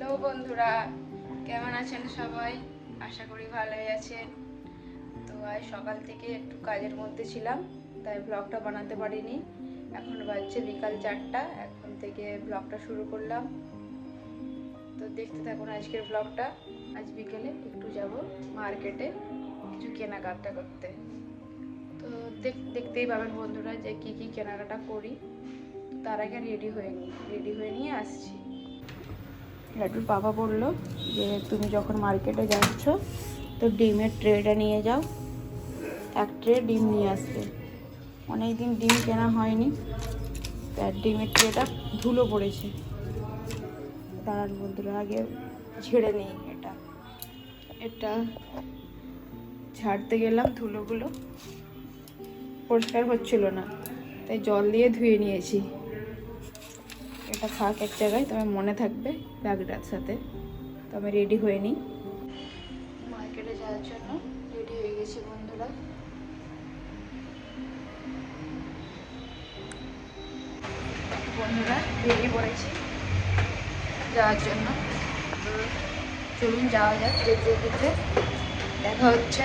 Hello বন্ধুরা, কেমন আছেন সবাই? আশা করি ভালোই আছেন। তো আজ সকাল থেকে একটু কাজের মধ্যে ছিলাম, তাই ব্লগটা বানাতে পারিনি। এখন বাজছে বিকাল চারটা, এখন থেকে ব্লগটা শুরু করলাম। তো দেখতে থাকুন আজকের ব্লগটা আজ বিকেলে একটু যাব মার্কেটে কিছু কেনাকাটা করতে। তো দেখ- দেখতেই পাবেন বন্ধুরা যে কি কি কেনাকাটা করি। তার আগে রেডি হয়ে নিই রেডি হয়ে নিয়ে আসছি। লাড্ডুর বাবা বলল যে, তুমি যখন মার্কেটে যাচ্ছ, তো ডিমের ট্রেটা নিয়ে যাও। এক ট্রে ডিম নিয়ে আসবে। অনেক দিন ডিম কেনা হয়নি। তার ডিমের ট্রেটা ধুলো পড়েছে। দাঁড়ান বন্ধুরা, আগে ঝেড়ে নিই এটা। এটা ঝাড়তে গেলাম ধুলোগুলো। পরিষ্কার হচ্ছিল না। তাই জল দিয়ে ধুয়ে নিয়েছি। এটা থাক এক জায়গায়, তোমার মনে থাকবে ব্যাগটার সাথে। তো আমি রেডি হয়ে নিই। মার্কেটে যাওয়ার জন্য রেডি হয়ে গেছি বন্ধুরা। বন্ধুরা রেডি পড়েছি যাওয়ার জন্য। চলুন যাওয়া যাক, যেতে যেতে দেখা হচ্ছে।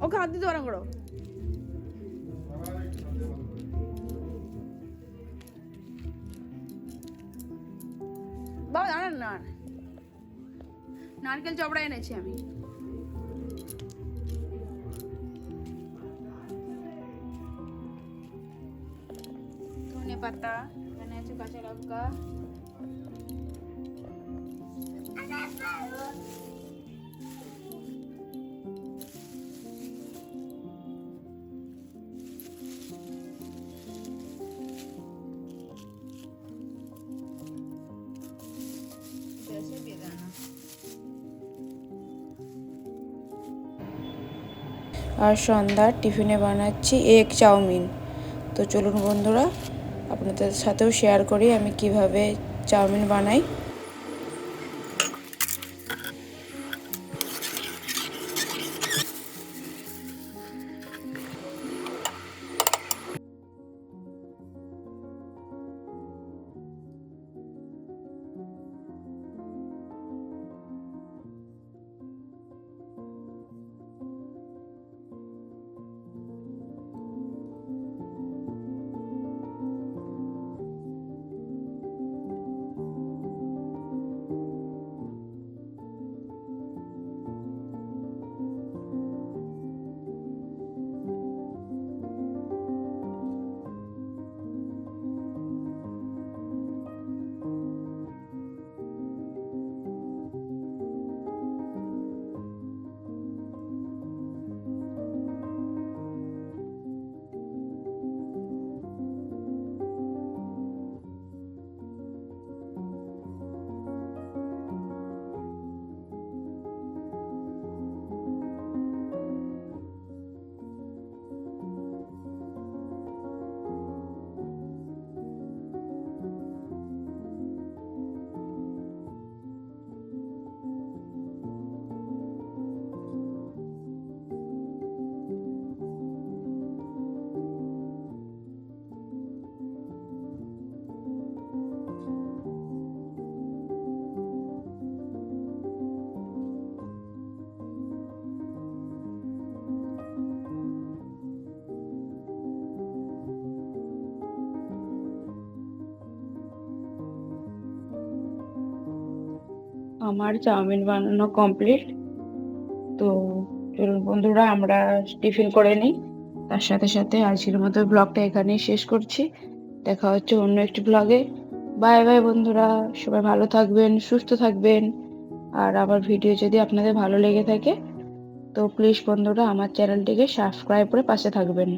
হাত দিতে পারেন করো বাবা দাঁড়ান না নারকেল চপড়া এনেছি আমি ধনে পাতা এখানে আছে কাঁচা লঙ্কা আর সন্ধ্যার টিফিনে বানাচ্ছি এগ চাউমিন। তো চলুন বন্ধুরা, আপনাদের সাথেও শেয়ার করি আমি কীভাবে চাউমিন বানাই। আমার চাউমিন বানানো কমপ্লিট তো চলুন বন্ধুরা, আমরা টিফিন করে নিই। তার সাথে সাথে আজকের মতো ব্লগটা এখানেই শেষ করছি। দেখা হচ্ছে অন্য একটি ব্লগে। বাই বাই বন্ধুরা, সবাই ভালো থাকবেন, সুস্থ থাকবেন। আর আমার ভিডিও যদি আপনাদের ভালো লেগে থাকে, তো প্লিজ বন্ধুরা, আমার চ্যানেলটিকে সাবস্ক্রাইব করে পাশে থাকবেন।